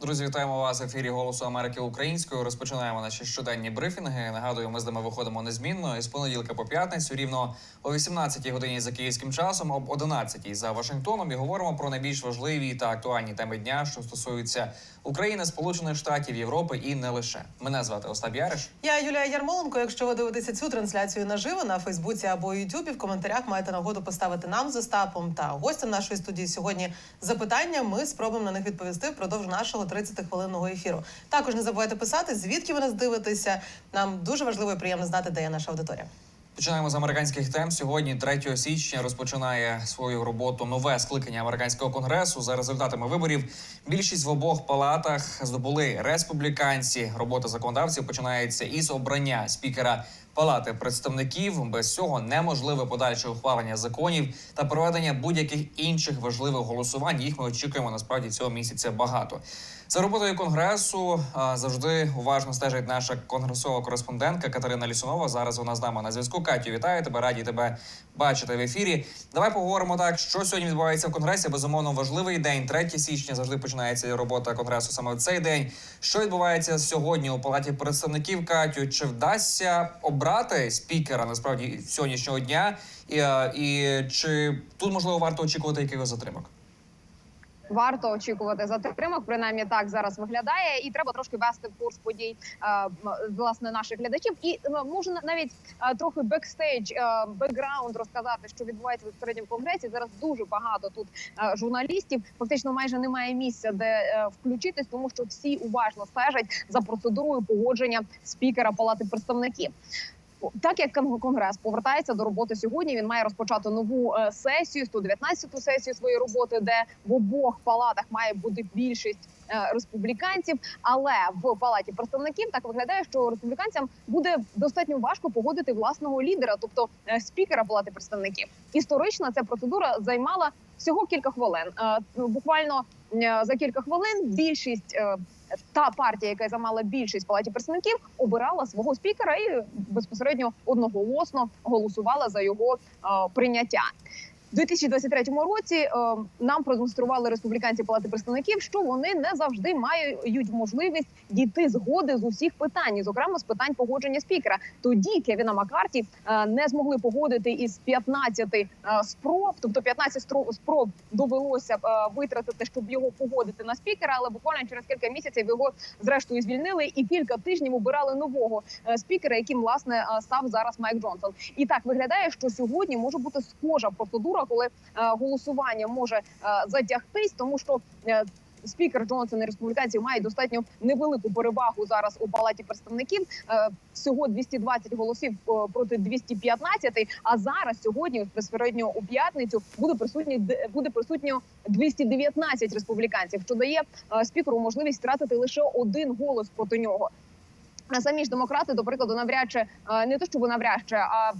Друзі, вітаємо вас в ефірі Голосу Америки українською. Розпочинаємо наші щоденні брифінги. Нагадую, ми з ними виходимо незмінно із понеділка по п'ятницю, рівно о 18-й годині за київським часом, об 11-й за Вашингтоном. І говоримо про найбільш важливі та актуальні теми дня, що стосуються України, Сполучених Штатів, Європи і не лише. Мене звати Остап Яриш. Я Юлія Ярмоленко. Якщо ви дивитеся цю трансляцію наживо на Фейсбуці або Ютубі, в коментарях маєте нагоду поставити нам з Остапом та гостям нашої студії сьогодні запитання. Ми спробуємо на них відповісти впродовж нашого 30-хвилинного ефіру. Також не забувайте писати, звідки ви нас дивитеся. Нам дуже важливо і приємно знати, де є наша аудиторія. Починаємо з американських тем. Сьогодні, 3 січня, розпочинає свою роботу нове скликання американського конгресу. За результатами виборів більшість в обох палатах здобули республіканці. Робота законодавців починається із обрання спікера палати представників. Без цього неможливе подальше ухвалення законів та проведення будь-яких інших важливих голосувань. Їх ми очікуємо насправді цього місяця багато. За роботою конгресу завжди уважно стежить наша конгресова кореспондентка Катерина Лісунова. Зараз вона з нами на зв'язку. Катю, вітаю тебе, раді тебе бачити в ефірі. Давай поговоримо так, що сьогодні відбувається в конгресі. Безумовно, важливий день. 3 січня завжди починається робота конгресу саме в цей день. Що відбувається сьогодні у палаті представників Катю? Чи вдасться обрати спікера насправді сьогоднішнього дня? І, е, і чи тут можливо варто очікувати якихось затримок? Варто очікувати затримок, принаймні так зараз виглядає, і треба трошки вести в курс подій е, власне наших глядачів. І е, можу навіть трохи бекстейдж, бекграунд розказати, що відбувається в безпосередньому конгресі. Зараз дуже багато тут журналістів. Фактично, майже немає місця, де включитись, тому що всі уважно стежать за процедурою погодження спікера Палати представників. Так як кон- конгрес повертається до роботи сьогодні, він має розпочати нову е, сесію, 119-ту сесію своєї роботи, де в обох палатах має бути більшість е, республіканців. Але в палаті представників так виглядає, що республіканцям буде достатньо важко погодити власного лідера, тобто е, спікера палати представників. Історично ця процедура займала всього кілька хвилин. Буквально за кілька хвилин більшість. Та партія, яка займала більшість палаті представників, обирала свого спікера і безпосередньо одноголосно голосувала за його е, прийняття. У 2023 році е, нам продемонстрували республіканці палати представників, що вони не завжди мають можливість дійти згоди з усіх питань, зокрема з питань погодження спікера. Тоді Кевіна Маккарті е, не змогли погодити із 15 е, спроб, тобто 15 стро- спроб довелося витратити, щоб його погодити на спікера. Але буквально через кілька місяців його зрештою звільнили і кілька тижнів обирали нового спікера, яким власне став зараз Майк Джонсон. І так виглядає, що сьогодні може бути схожа процедура, коли е, голосування може е, затягтись, тому що. е, Спікер Джонсон і республіканців мають достатньо невелику перевагу зараз у палаті представників. Всього 220 голосів проти 215, А зараз сьогодні безпосередньо у п'ятницю буде присутні буде присутньо 219 республіканців, що дає спікеру можливість втратити лише один голос проти нього. А самі ж демократи, до прикладу, навряд чи е, не те, щоб навряд чи, а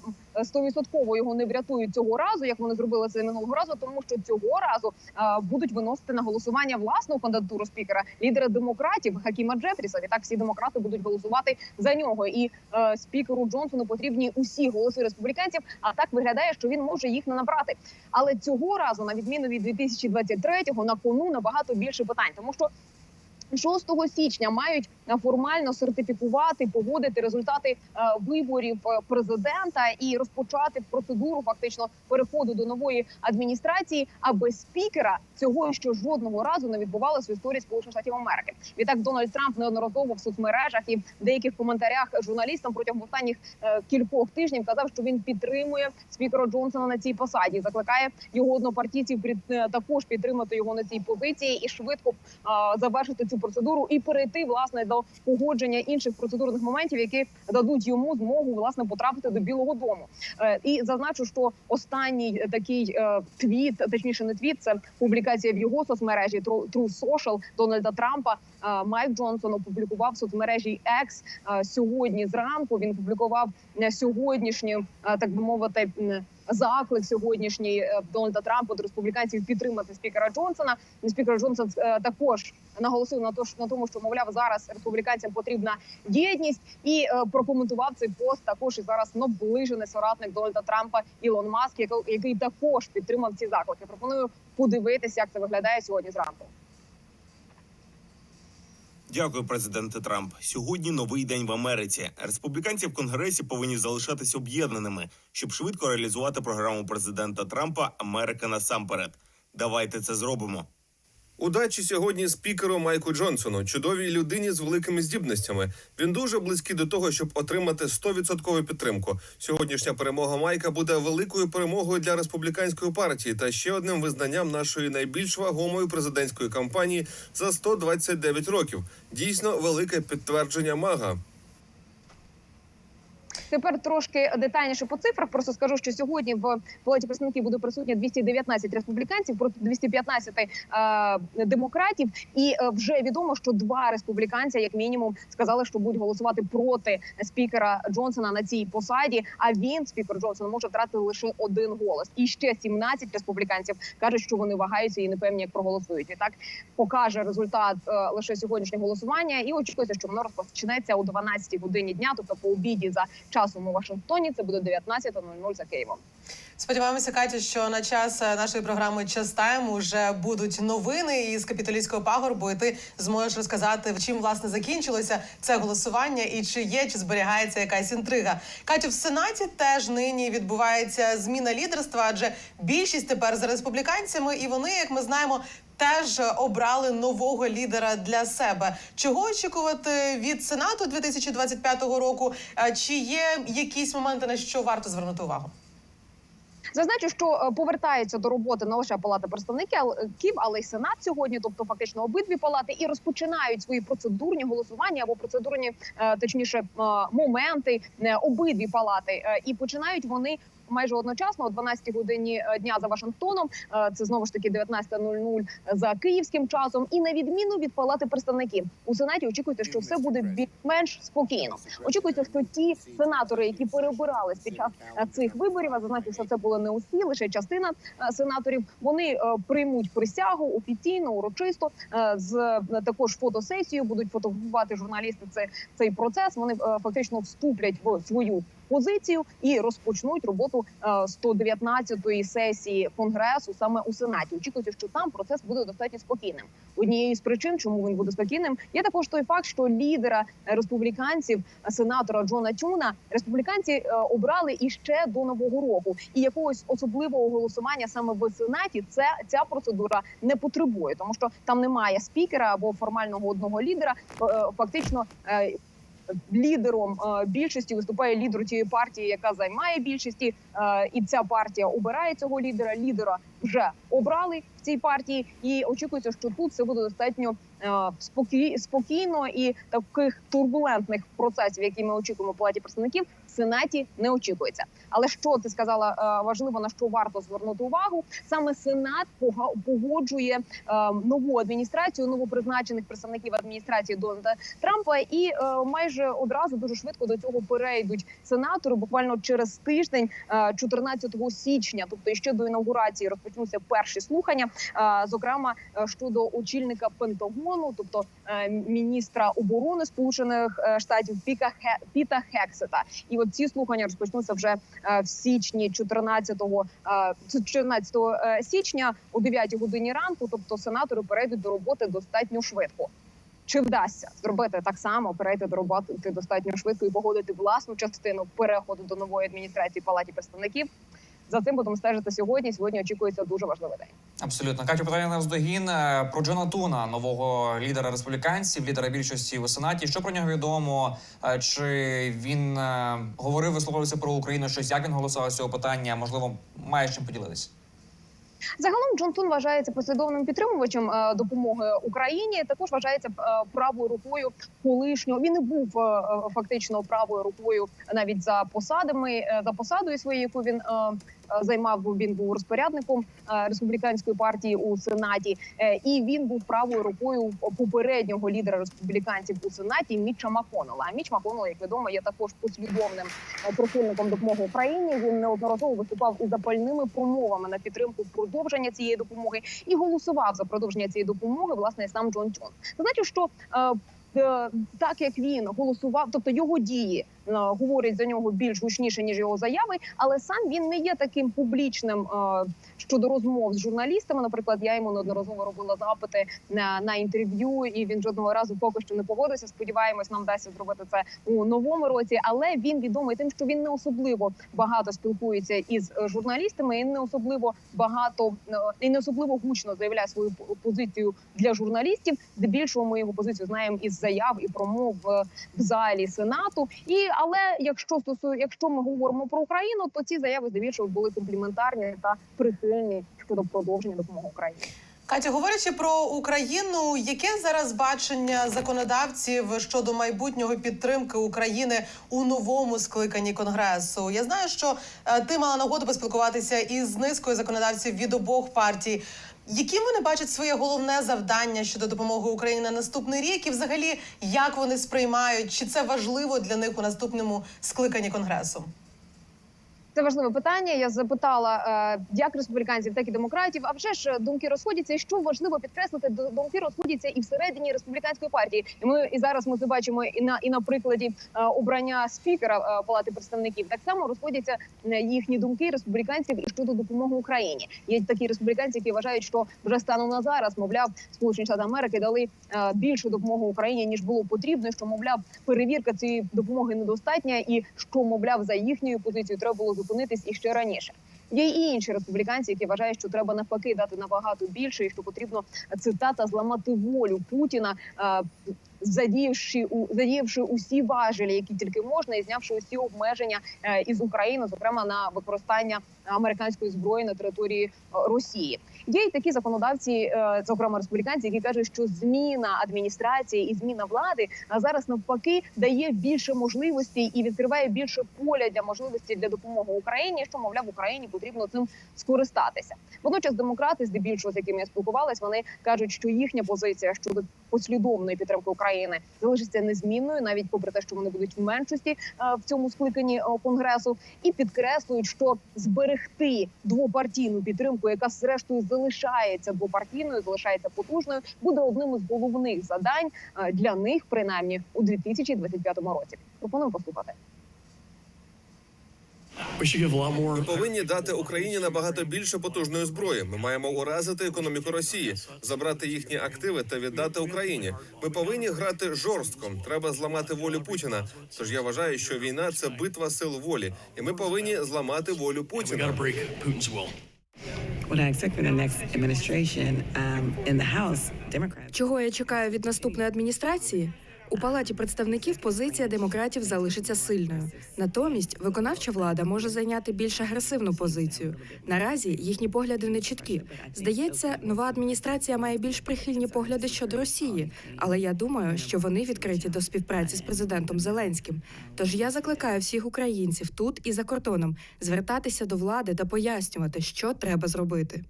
стовідсотково його не врятують цього разу, як вони зробили це минулого разу, тому що цього разу е, будуть виносити на голосування власну кандидатуру спікера лідера демократів Хакіма Джефріса. Відтак всі демократи будуть голосувати за нього. І е, спікеру Джонсону потрібні усі голоси республіканців. А так виглядає, що він може їх не набрати. Але цього разу, на відміну від 2023-го, на кону набагато більше питань, тому що 6 січня мають е, формально сертифікувати, погодити результати е, виборів е, президента і розпочати процедуру фактично переходу до нової адміністрації. А без спікера цього ще жодного разу не відбувалося в історії Сполучених Штатів Америки. Відтак Дональд Трамп неодноразово в соцмережах і в деяких коментарях журналістам протягом останніх кількох тижнів казав, що він підтримує спікера Джонсона на цій посаді. Закликає його однопартійців також підтримати його на цій позиції і швидко завершити цю процедуру і перейти власне до погодження інших процедурних моментів, які дадуть йому змогу власне потрапити до Білого Дому. Е, І зазначу, що останній такий е, твіт, точніше, не твіт, це публікація в його соцмережі True Social Дональда Трампа. Е, Майк Джонсон опублікував в соцмережі X сьогодні зранку. Він публікував сьогоднішню, так би мовити. Заклик сьогоднішній е, Дональда Трампа до республіканців підтримати спікера Джонсона. Спікер Джонсон е, також наголосив на то, на тому, що мовляв зараз республіканцям потрібна єдність, і е, прокоментував цей пост також і зараз наближений соратник Дональда Трампа Ілон Маск, який також підтримав ці заклики. Пропоную подивитися, як це виглядає сьогодні зранку. Дякую, президенте Трамп. Сьогодні новий день в Америці. Республіканці в конгресі повинні залишатися об'єднаними, щоб швидко реалізувати програму президента Трампа Америка насамперед. Давайте це зробимо. Удачі сьогодні спікеру Майку Джонсону, чудовій людині з великими здібностями. Він дуже близький до того, щоб отримати 100% підтримку. Сьогоднішня перемога Майка буде великою перемогою для республіканської партії та ще одним визнанням нашої найбільш вагомої президентської кампанії за 129 років. Дійсно велике підтвердження мага. Тепер трошки детальніше по цифрах. Просто скажу, що сьогодні в палаті представників буде присутня 219 республіканців проти 215 е, демократів. І е, вже відомо, що два республіканця, як мінімум, сказали, що будуть голосувати проти спікера Джонсона на цій посаді. А він, спікер Джонсон, може втратити лише один голос. І ще 17 республіканців кажуть, що вони вагаються і не певні, як проголосують. І так покаже результат е, лише сьогоднішнього голосування. І очікується, що воно розпочнеться о 12 годині дня, тобто по обіді за часом у Вашингтоні. Це буде 19.00 за Києвом. Сподіваємося, Катю, що на час е, нашої програми «Час Тайм» вже будуть новини із капітолійського пагорбу, і ти зможеш розказати, чим власне закінчилося це голосування і чи є, чи зберігається якась інтрига. Катю, в Сенаті теж нині відбувається зміна лідерства, адже більшість тепер за республіканцями, і вони, як ми знаємо. Теж обрали нового лідера для себе. Чого очікувати від сенату 2025 року? Е, Чи є якісь моменти на що варто звернути увагу? Зазначу, що е, повертається до роботи не лише палата представників, але й сенат сьогодні, тобто фактично обидві палати, і розпочинають свої процедурні голосування або процедурні, е, точніше, моменти обидві палати, і починають вони. Майже одночасно, о 12 годині е, дня за Вашингтоном, Е, це знову ж таки 19.00 за київським часом. І на відміну від палати представників у сенаті, очікується, що все буде більш-менш спокійно. Очікується, що ті сенатори, які перебирались під час е, цих виборів, а зазначу, що це були не усі, лише частина сенаторів. Вони приймуть присягу офіційно, урочисто з також фотосесією. Будуть фотографувати журналісти. Це цей процес. Вони фактично вступлять в свою. Позицію і розпочнуть роботу е, 119-ї сесії конгресу саме у сенаті. Очікується, що там процес буде достатньо спокійним. Однією з причин, чому він буде спокійним, є також той факт, що лідера республіканців, сенатора Джона Тюна, республіканці е, обрали іще до нового року, і якогось особливого голосування саме в сенаті це ця процедура не потребує, тому що там немає спікера або формального одного лідера. Е, Фактично. Лідером е, більшості виступає лідер тієї партії, яка займає більшості, е, і ця партія обирає цього лідера. Лідера вже обрали в цій партії, і очікується, що тут все буде достатньо е, спокійно і таких турбулентних процесів, які ми очікуємо в палаті представників, сенаті не очікується. Але що ти сказала е, важливо на що варто звернути увагу? Саме сенат погоджує е, нову адміністрацію, новопризначених представників адміністрації Дональда Трампа, і е, майже одразу дуже швидко до цього перейдуть сенатори. Буквально через тиждень, е, 14 січня, тобто ще до інаугурації, розпочнуться перші слухання. Зокрема, щодо очільника Пентагону, тобто міністра оборони Сполучених Штатів Піка Піта Хексета. І от ці слухання розпочнуться вже е, в січні 14-го, е, це 14 е, січня о 9 годині ранку. Тобто сенатори перейдуть до роботи достатньо швидко. Чи вдасться зробити так само, перейти до роботи достатньо швидко і погодити власну частину переходу до нової адміністрації палаті представників? За цим будемо стежити сьогодні. Сьогодні очікується дуже важливий день. Абсолютно Катю, питання на вздогін Е, про Джона Туна, нового лідера республіканців, лідера більшості у сенаті. Що про нього відомо? Е, Чи він е, говорив, висловлювався про Україну? Щось як він голосував з цього питання? Можливо, має чим поділитися? Загалом Джон Тун вважається послідовним підтримувачем допомоги Україні. Також вважається правою рукою колишнього. Він і був фактично правою рукою навіть за посадами за посадою своєю, яку він. Е, Займав він був розпорядником е, республіканської партії у сенаті, е, і він був правою рукою попереднього лідера республіканців у сенаті Міча Маконела. А Міч Маконел, як відомо, є також послідовним прихильником допомоги Україні. Він неодноразово виступав із запальними промовами на підтримку продовження цієї допомоги і голосував за продовження цієї допомоги. Власне, сам Джон. Це значить, що так як він голосував, тобто його дії говорить за нього більш гучніше ніж його заяви, але сам він не є таким публічним е, щодо розмов з журналістами. Наприклад, я йому неодноразово робила запити на, на інтерв'ю, і він жодного разу поки що не погодився. Сподіваємось, нам вдасться зробити це у новому році. Але він відомий тим, що він не особливо багато спілкується із е, журналістами, і не особливо багато е, і не особливо гучно заявляє свою позицію для журналістів. Здебільшого ми його позицію знаємо із заяв і промов е, в залі сенату. І але якщо стосує, якщо ми говоримо про Україну, то ці заяви здебільшого були компліментарні та прихильні щодо продовження допомоги Україні. Катя, говорячи про Україну, яке зараз бачення законодавців щодо майбутнього підтримки України у новому скликанні конгресу? Я знаю, що е, ти мала нагоду поспілкуватися із низкою законодавців від обох партій. Яким вони бачать своє головне завдання щодо допомоги Україні на наступний рік, і взагалі як вони сприймають, чи це важливо для них у наступному скликанні конгресу? Це важливе питання. Я запитала е, як республіканців, так і демократів. А вже ж е, думки розходяться. І що важливо підкреслити, думки розходяться і всередині республіканської партії. І ми і зараз ми це бачимо і на і на прикладі е, обрання спікера палати представників. Так само розходяться їхні думки республіканців і щодо допомоги Україні. Є такі республіканці, які вважають, що вже станом на зараз, мовляв, Сполучені Штати Америки дали більшу допомогу Україні ніж було потрібно. Що мовляв, перевірка цієї допомоги недостатня, і що мовляв за їхньою позицією треба було зупинитись іще раніше. Є і інші республіканці, які вважають, що треба навпаки дати набагато більше, і що потрібно цитата зламати волю Путіна. е, Задіявши у задіявши усі важелі, які тільки можна, і знявши усі обмеження е, із України, зокрема на використання американської зброї на території Росії. Є й такі законодавці, е, зокрема республіканці, які кажуть, що зміна адміністрації і зміна влади зараз навпаки дає більше можливостей і відкриває більше поля для можливості для допомоги Україні. Що мовляв Україні потрібно цим скористатися. Водночас демократи, здебільшого з якими я спілкувалась, вони кажуть, що їхня позиція щодо послідовної підтримки України залишиться незмінною, навіть попри те, що вони будуть в меншості е, в цьому скликанні е, конгресу, і підкреслюють, що зберегти двопартійну підтримку, яка зрештою залишається двопартійною, залишається потужною, буде одним із головних завдань е, для них, принаймні у 2025 році. Пропоную послухати. Ми повинні дати Україні набагато більше потужної зброї. Ми маємо уразити економіку Росії, забрати їхні активи та віддати Україні. Ми повинні грати жорстко. Треба зламати волю Путіна. Тож я вважаю, що війна це битва сил волі, і ми повинні зламати волю Путіна. Um. Чого я чекаю від наступної адміністрації? У палаті представників позиція демократів залишиться сильною. Натомість виконавча влада може зайняти більш агресивну позицію. Наразі їхні погляди не чіткі. Здається, нова адміністрація має більш прихильні погляди щодо Росії, але я думаю, що вони відкриті до співпраці з президентом Зеленським. Тож я закликаю всіх українців тут і за кордоном звертатися до влади та пояснювати, що треба зробити.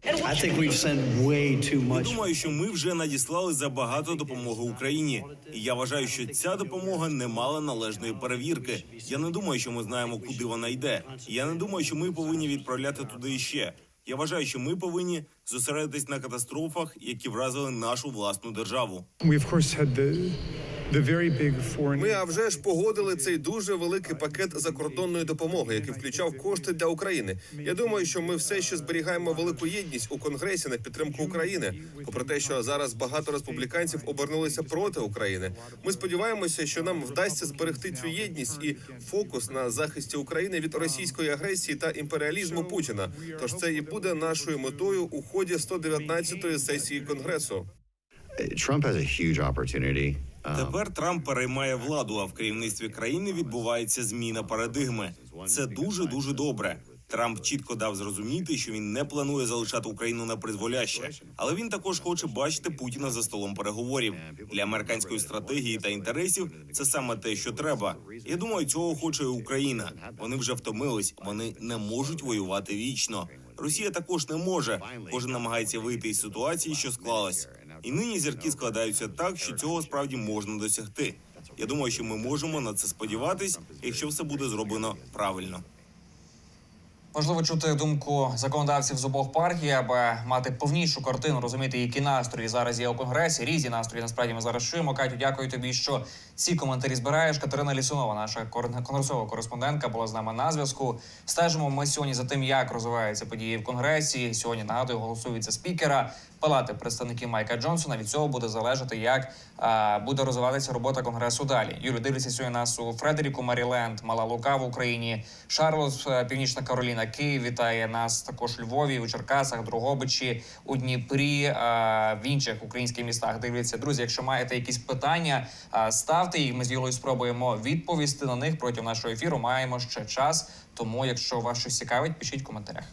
Думаю, що ми вже надіслали забагато допомоги Україні, і я вважаю, що ця допомога не мала належної перевірки. Я не думаю, що ми знаємо, куди вона йде. Я не думаю, що ми повинні відправляти туди ще. Я вважаю, що ми повинні зосередитись на катастрофах, які вразили нашу власну державу. Ми а вже ж погодили цей дуже великий пакет закордонної допомоги, який включав кошти для України. Я думаю, що ми все ще зберігаємо велику єдність у конгресі на підтримку України. Попри те, що зараз багато республіканців обернулися проти України. Ми сподіваємося, що нам вдасться зберегти цю єдність і фокус на захисті України від російської агресії та імперіалізму Путіна. Тож це і буде нашою метою у ході 119-ї сесії конгресу. Trump has a huge opportunity. Тепер Трамп переймає владу, а в керівництві країни відбувається зміна парадигми. Це дуже дуже добре. Трамп чітко дав зрозуміти, що він не планує залишати Україну на призволяще, але він також хоче бачити Путіна за столом переговорів для американської стратегії та інтересів. Це саме те, що треба. Я думаю, цього хоче і Україна. Вони вже втомились. Вони не можуть воювати вічно. Росія також не може. Кожен намагається вийти із ситуації, що склалась. І нині зірки складаються так, що цього справді можна досягти. Я думаю, що ми можемо на це сподіватись, якщо все буде зроблено правильно. Можливо, чути думку законодавців з обох партій, аби мати повнішу картину, розуміти, які настрої зараз є у конгресі. Різні настрої насправді ми зараз чуємо. Катю, дякую тобі, що ці коментарі збираєш. Катерина Лісунова, наша конгресова кореспондентка, була з нами на зв'язку. Стежимо ми сьогодні за тим, як розвиваються події в конгресі. Сьогодні нагадую, голосується спікера палати представників Майка Джонсона. Від цього буде залежати, як а, буде розвиватися робота конгресу далі. Юрій дивиться сьогодні нас у Фредеріку, Маріленд, Мала Лука в Україні, Шарлот, е, Північна Кароліна, Київ вітає нас також Львові, у Черкасах, Дрогобичі, у Дніпрі, е, в інших українських містах. Дивляться, друзі. Якщо маєте якісь питання, е, ставте і Ми з Юлою спробуємо відповісти на них протягом нашого ефіру. Маємо ще час. Тому, якщо вас щось цікавить, пишіть в коментарях.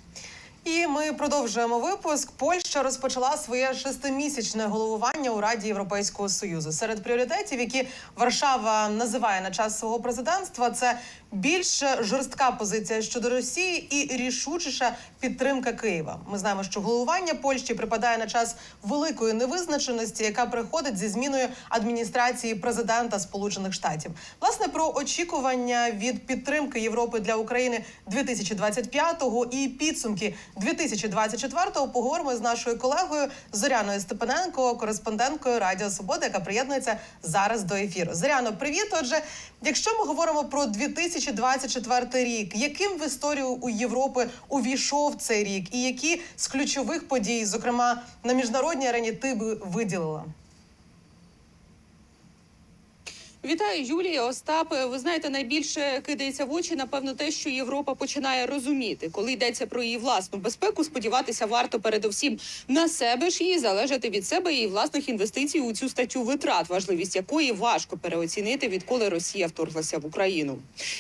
І ми продовжуємо випуск. Польща розпочала своє шестимісячне головування у Раді Європейського союзу. Серед пріоритетів, які Варшава називає на час свого президентства, це більш жорстка позиція щодо Росії і рішучіша підтримка Києва. Ми знаємо, що головування Польщі припадає на час великої невизначеності, яка приходить зі зміною адміністрації президента Сполучених Штатів. Власне про очікування від підтримки Європи для України 2025-го і підсумки 2024-го поговоримо з нашою колегою Зоряною Степаненко, кореспонденткою Радіо Свобода, яка приєднується зараз до ефіру. Зоряно, привіт. Отже, якщо ми говоримо про 2024 рік, яким в історію у Європи увійшов цей рік, і які з ключових подій, зокрема на міжнародній арені, ти би виділила? Вітаю, Юлія. Остап. Ви знаєте, найбільше кидається в очі, напевно, те, що Європа починає розуміти, коли йдеться про її власну безпеку. Сподіватися варто передовсім на себе ж і залежати від себе і власних інвестицій у цю статтю витрат, важливість якої важко переоцінити, відколи Росія вторглася в Україну.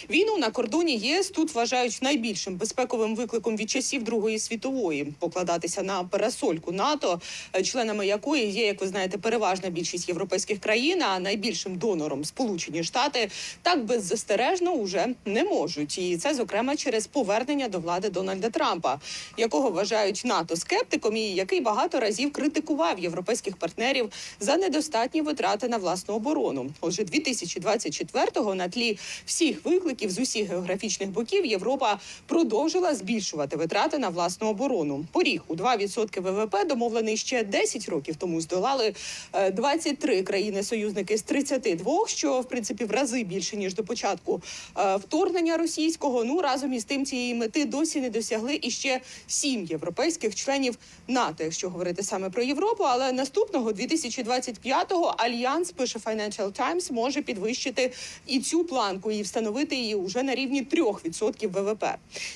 Війну на кордоні ЄС тут вважають найбільшим безпековим викликом від часів Другої світової. Покладатися на пересольку НАТО, е, членами якої є, як ви знаєте, переважна більшість європейських країн, а найбільшим донором Сполучені Штати так беззастережно уже не можуть. І це зокрема через повернення до влади Дональда Трампа, якого вважають НАТО скептиком, і який багато разів критикував європейських партнерів за недостатні витрати на власну оборону. Отже, 2024-го на тлі всіх викликів з усіх географічних боків Європа продовжила збільшувати витрати на власну оборону. Поріг у 2% ВВП домовлений ще 10 років тому здолали е, 23 країни-союзники з 32, що в принципі в рази більше ніж до початку е, вторгнення російського. Ну разом із тим цієї мети досі не досягли і ще сім європейських членів НАТО, якщо говорити саме про Європу. Але наступного 2025-го альянс пише Financial Times, може підвищити і цю планку і встановити її уже на рівні 3% ВВП.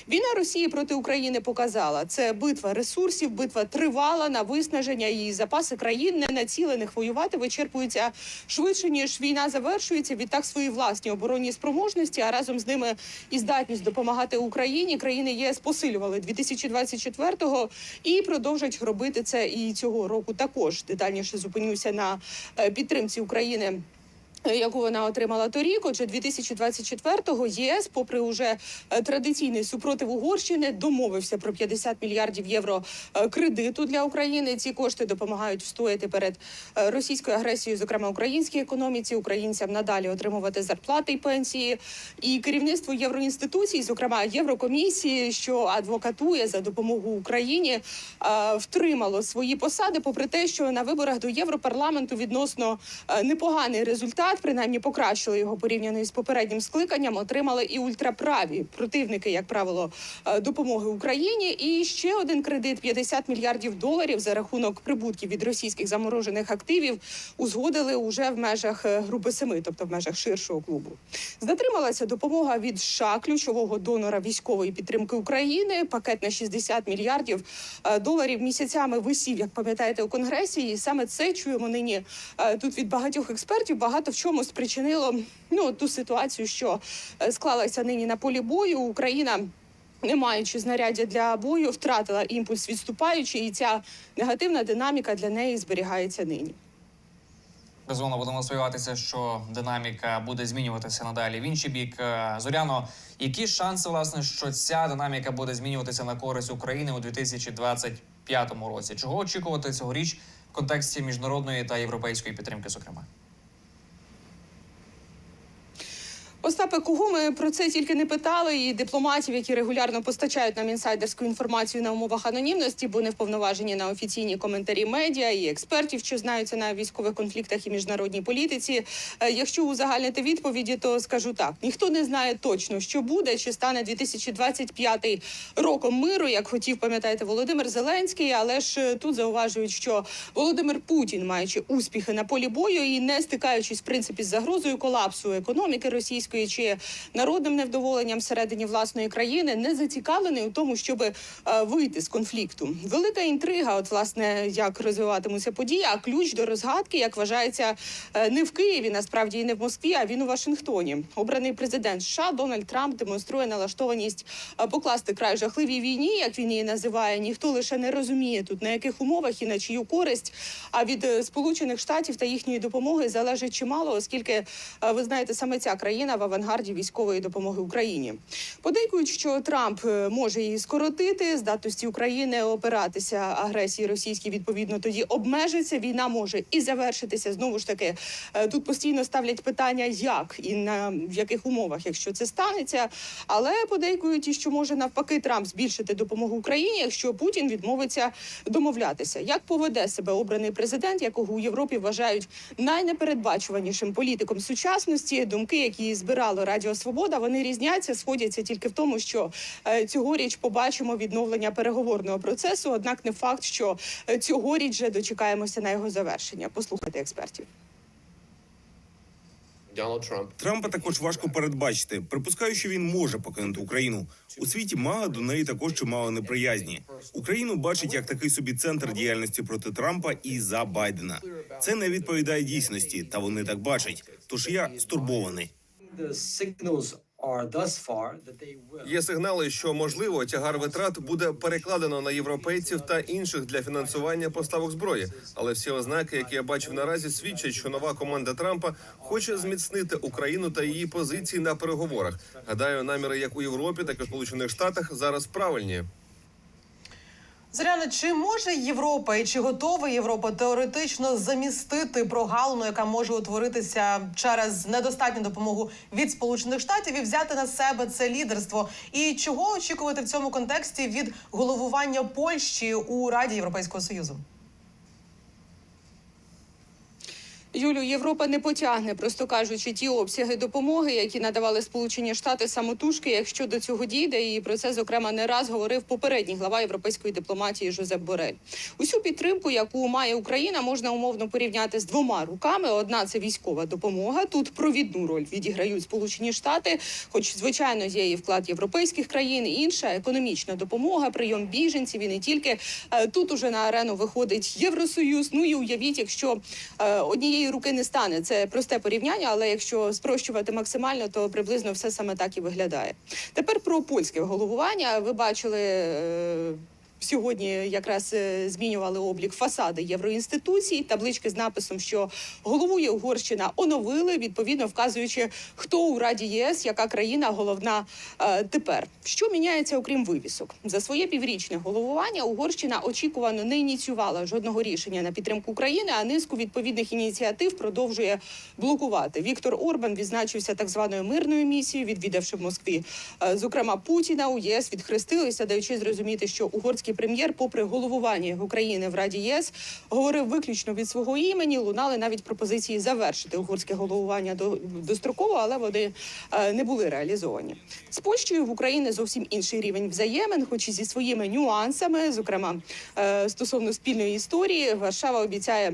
Війна Росії проти України показала це битва ресурсів, битва тривала на виснаження. Її запаси країн не націлених воювати вичерпуються швидше ніж війна завершується. Відтак свої власні оборонні спроможності, а разом з ними і здатність допомагати Україні. Країни ЄС посилювали 2024-го і продовжать робити це і цього року. Також детальніше зупинюся на е, підтримці України. Яку вона отримала торік, отже, 2024-го ЄС, попри уже е, традиційний супротив Угорщини, домовився про 50 мільярдів євро е, кредиту для України. Ці кошти допомагають встояти перед е, російською агресією, зокрема українській економіці, українцям надалі отримувати зарплати і пенсії. І керівництво євроінституцій, зокрема Єврокомісії, що адвокатує за допомогу Україні, втримало свої посади, попри те, що на виборах до Європарламенту відносно непоганий результат, принаймні покращили його порівняно із попереднім скликанням. Отримали і ультраправі противники, як правило, е, допомоги Україні. І ще один кредит 50 мільярдів доларів за рахунок прибутків від російських заморожених активів узгодили уже в межах е, групи семи, тобто в межах ширшого клубу. Затрималася допомога від США, ключового донора військової підтримки України. Пакет на 60 мільярдів е, доларів місяцями висів, як пам'ятаєте, у конгресі. І саме це чуємо нині тут від багатьох експертів. Багато в чому спричинило ну ту ситуацію, що е, склалася нині на полі бою. Україна. Не маючи знаряддя для бою, втратила імпульс відступаючи, і ця негативна динаміка для неї зберігається нині. Безумовно, будемо сподіватися, що динаміка буде змінюватися надалі в інший бік. Е, Зоряно, які шанси, власне, що ця динаміка буде змінюватися на користь України у 2025 році? Чого очікувати цьогоріч в контексті міжнародної та європейської підтримки, зокрема? Остапе, кого ми про це тільки не питали, і дипломатів, які регулярно постачають нам інсайдерську інформацію на умовах анонімності, бо не вповноважені на офіційні коментарі медіа і експертів, що знаються на військових конфліктах і міжнародній політиці. Е, Якщо узагальнити відповіді, то скажу так: ніхто не знає точно, що буде, чи стане 2025 роком миру, як хотів пам'ятаєте Володимир Зеленський. Але ж е, тут зауважують, що Володимир Путін, маючи успіхи на полі бою і не стикаючись в принципі з загрозою колапсу економіки російської чи народним невдоволенням всередині власної країни, не зацікавлений у тому, щоб е, вийти з конфлікту. Велика інтрига, от власне, як розвиватимуться події, а ключ до розгадки, як вважається, е, не в Києві, насправді і не в Москві, а він у Вашингтоні. Обраний президент США Дональд Трамп демонструє налаштованість е, покласти край жахливій війні, як він її називає. Ніхто лише не розуміє тут на яких умовах і на чию користь. А від Сполучених Штатів та їхньої допомоги залежить чимало, оскільки ви знаєте, саме ця країна в авангарді військової допомоги Україні. Подейкують, що Трамп е, може її скоротити, здатності України опиратися агресії російській відповідно тоді обмежиться. Війна може і завершитися. Знову ж таки, е, тут постійно ставлять питання, як і на в яких умовах, якщо це станеться. Але подейкують, і що може навпаки Трамп збільшити допомогу Україні, якщо Путін відмовиться домовлятися. Як поведе себе обраний президент, якого у Європі вважають найнепередбачуванішим політиком сучасності? Думки, які збирало Радіо Свобода, вони різняться, сходяться тільки в тому, що е, цьогоріч побачимо відновлення переговорного процесу. Однак не факт, що е, цьогоріч вже дочекаємося на його завершення. Послухайте експертів. Трампа також важко передбачити. Припускаю, що він може покинути Україну. У світі мага до неї також чимало неприязні. Україну бачить як такий собі центр діяльності проти Трампа і за Байдена. Це не відповідає дійсності, та вони так бачать. Тож я стурбований. Є сигнали, що можливо тягар витрат буде перекладено на європейців та інших для фінансування поставок зброї. Але всі ознаки, які я бачив наразі, свідчать, що нова команда Трампа хоче зміцнити Україну та її позиції на переговорах. Гадаю, наміри як у Європі, так і в Сполучених Штатах зараз правильні. Зоряна, чи може Європа і чи готова Європа теоретично замістити прогалину, яка може утворитися через недостатню допомогу від Сполучених Штатів і взяти на себе це лідерство? І чого очікувати в цьому контексті від головування Польщі у Раді Європейського Союзу? Юлю, Європа не потягне, просто кажучи, ті обсяги допомоги, які надавали Сполучені Штати самотужки, якщо до цього дійде, і про це зокрема не раз говорив попередній глава європейської дипломатії Жозеп Борель. Усю підтримку, яку має Україна, можна умовно порівняти з двома руками. Одна це військова допомога. Тут провідну роль відіграють Сполучені Штати, хоч звичайно є і вклад європейських країн. Інша економічна допомога, прийом біженців і не тільки Е, тут уже на арену виходить Євросоюз. Ну і уявіть, якщо е, однієї руки не стане. Це просте порівняння, але якщо спрощувати максимально, то приблизно все саме так і виглядає. Тепер про польське головування. Ви бачили. Сьогодні якраз е, змінювали облік фасади євроінституцій, таблички з написом, що головує Угорщина оновили, відповідно вказуючи, хто у Раді ЄС, яка країна головна е, тепер. Що міняється, окрім вивісок? За своє піврічне головування Угорщина очікувано не ініціювала жодного рішення на підтримку України, а низку відповідних ініціатив продовжує блокувати. Віктор Орбан відзначився так званою мирною місією, відвідавши в Москві. Е, Зокрема, Путіна у ЄС відхрестилися, даючи зрозуміти, що угорський прем'єр, попри головування України в Раді ЄС, говорив виключно від свого імені. Лунали навіть пропозиції завершити угорське головування до достроково, але вони е, не були реалізовані. З Польщею в Україні зовсім інший рівень взаємин, хоч і зі своїми нюансами, зокрема е, стосовно спільної історії, Варшава обіцяє.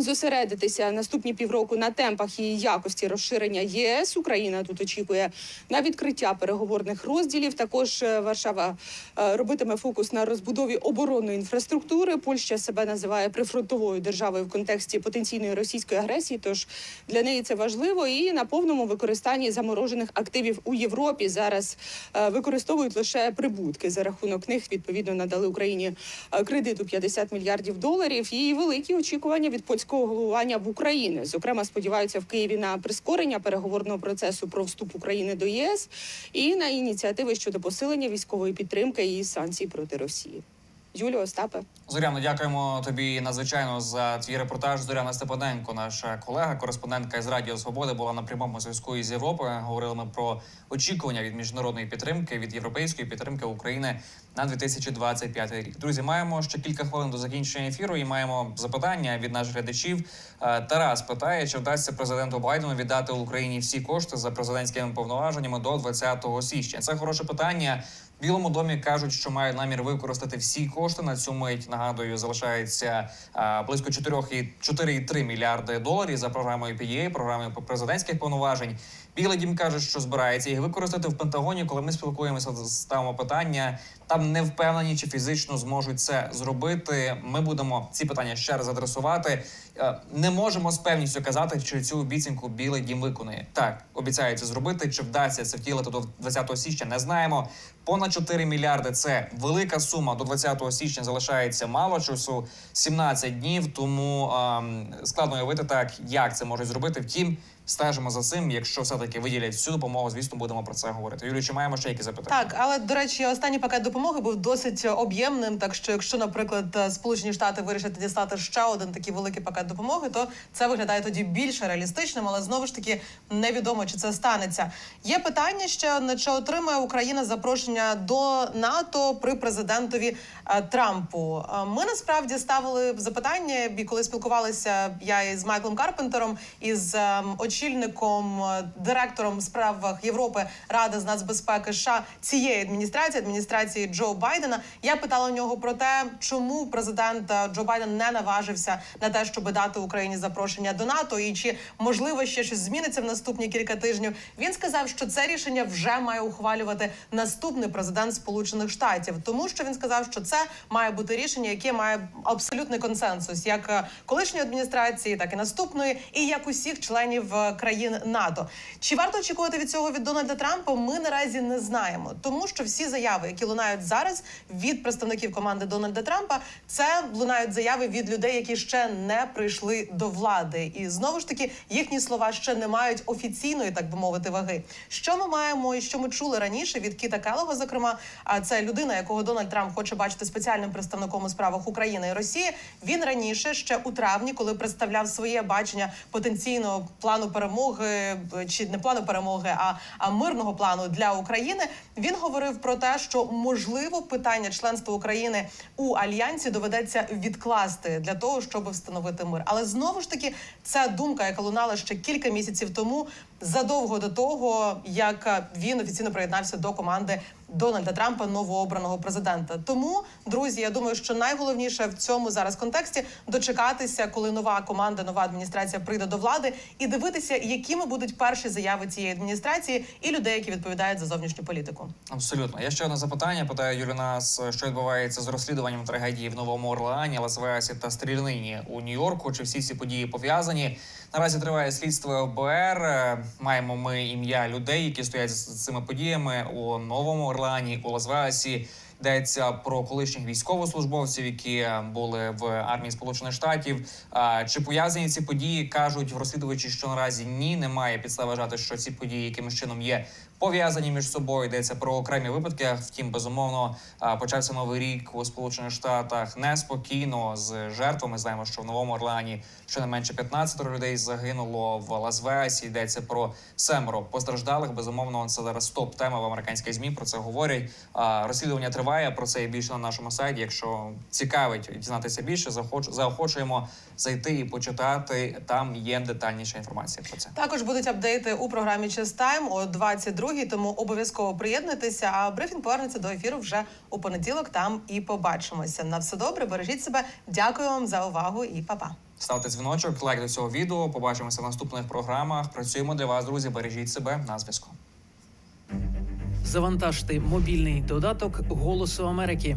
Зосередитися наступні півроку на темпах і якості розширення ЄС. Україна тут очікує на відкриття переговорних розділів. Також е, Варшава е, робитиме фокус на розбудові оборонної інфраструктури. Польща себе називає прифронтовою державою в контексті потенційної російської агресії. Тож для неї це важливо. І на повному використанні заморожених активів у Європі зараз е, використовують лише прибутки. За рахунок них відповідно надали Україні е, кредит 50 мільярдів доларів. І великі очікування від польського головування в Україні. Зокрема, сподіваються в Києві на прискорення переговорного процесу про вступ України до ЄС і на ініціативи щодо посилення військової підтримки і санкцій проти Росії. Юлія Остапе. Зоряно, дякуємо тобі надзвичайно за твій репортаж. Зоряна Степаненко, наша колега, кореспондентка із Радіо Свободи, була на прямому зв'язку із Європою. Говорили ми про очікування від міжнародної підтримки від європейської підтримки України на 2025 рік. Друзі, маємо ще кілька хвилин до закінчення ефіру і маємо запитання від наших глядачів. Е, Тарас питає, чи вдасться президенту Байдену віддати Україні всі кошти за президентськими повноваженнями до 20 січня. Це хороше питання. Білому домі кажуть, що мають намір використати всі кошти на цю мить. Нагадую, залишається а, близько 4,3 мільярди доларів за програмою PDA, програмою президентських повноважень. Білий дім каже, що збирається їх використати в Пентагоні. Коли ми спілкуємося, ставимо питання. Там не впевнені, чи фізично зможуть це зробити. Ми будемо ці питання ще раз адресувати. Е, Не можемо з певністю казати, чи цю обіцянку Білий дім виконує. Так обіцяють зробити. Чи вдасться це втілити до 20 січня? Не знаємо. Понад 4 мільярди це велика сума. До 20 січня залишається мало часу 17 днів. Тому ем, складно уявити так, як це можуть зробити. Втім, стежимо за цим. Якщо все таки виділять всю допомогу, звісно, будемо про це говорити. Юлію, чи маємо ще які запитання? Так, але до речі, останній пакет допомоги був досить об'ємним. Так що, якщо, наприклад, Сполучені Штати вирішать дістати ще один такий великий пакет допомоги, то це виглядає тоді більше реалістичним, але знову ж таки невідомо, чи це станеться. Є питання ще одне, чи отримає Україна запрошення до НАТО при президентові е, Трампу. Е, Ми насправді ставили запитання, і коли спілкувалися я із Майклом Карпентером, із ем, очільником, е, директором справах Європи Ради з нацбезпеки США цієї адміністрації, адміністрації Джо Байдена. Я питала у нього про те, чому президент е, Джо Байден не наважився на те, щоб дати Україні запрошення до НАТО, і чи можливо ще щось зміниться в наступні кілька тижнів. Він сказав, що це рішення вже має ухвалювати наступний президент Сполучених Штатів, тому що він сказав, що це має бути рішення, яке має абсолютний консенсус, як е, колишньої адміністрації, так і наступної, і як усіх членів країн НАТО. Чи варто очікувати від цього від Дональда Трампа? Ми наразі не знаємо, тому що всі заяви, які лунають зараз від представників команди Дональда Трампа, це лунають заяви від людей, які ще не прийшли до влади, і знову ж таки їхні слова ще не мають офіційної, так би мовити, ваги. Що ми маємо і що ми чули раніше від Кіта Келого, зокрема, а це людина, якого Дональд Трамп хоче бачити спеціальним представником у справах України і Росії. Він раніше ще у травні, коли представляв своє бачення потенційного плану перемоги, чи не плану перемоги, а, а мирного плану для України. Він говорив про те, що можливо питання членства України у альянсі доведеться відкласти для того, щоб встановити мир. Але знову ж таки, ця думка, яка лунала ще кілька місяців тому, задовго до того, як він офіційно приєднався до команди Дональда Трампа, новообраного президента. Тому, друзі, я думаю, що найголовніше в цьому зараз контексті дочекатися, коли нова команда, нова адміністрація прийде до влади, і дивитися, якими будуть перші заяви цієї адміністрації і людей, які відповідають за зовнішню політику. Абсолютно. Я ще одне запитання. Питаю Юлі нас, що відбувається з розслідуванням трагедії в Новому Орлеані, Лас-Вегасі та стрільнині у Нью-Йорку. Чи всі ці події пов'язані? Наразі триває слідство ФБР. Е, Маємо ми ім'я людей, які стоять з цими подіями у Новому Орлеані, у Лас-Вегасі. Йдеться про колишніх військовослужбовців, які були в армії Сполучених Штатів. Чи пов'язані ці події кажуть розслідувачі, що наразі ні, немає підстав вважати, що ці події якимось чином є пов'язані між собою. Йдеться про окремі випадки. Втім, безумовно, почався новий рік у Сполучених Штатах неспокійно з жертвами. Знаємо, що в Новому Орлеані щонайменше 15 людей загинуло в Лас-Вегасі. Йдеться про семеро постраждалих. Безумовно, це зараз топ тема в американських змі. Про це говорять. Розслідування триває. Про це і більше на нашому сайті. Якщо цікавить дізнатися більше, заохочуємо зайти і почитати. Там є детальніша інформація про це. Також будуть апдейти у програмі Час Тайм о 22-й, тому обов'язково приєднуйтеся. А брифінг повернеться до ефіру вже у понеділок. Там і побачимося. На все добре, бережіть себе. Дякую вам за увагу і па-па. Ставте дзвіночок, лайк до цього відео. Побачимося в наступних програмах. Працюємо для вас, друзі. Бережіть себе на зв'язку. Завантажте мобільний додаток Голосу Америки.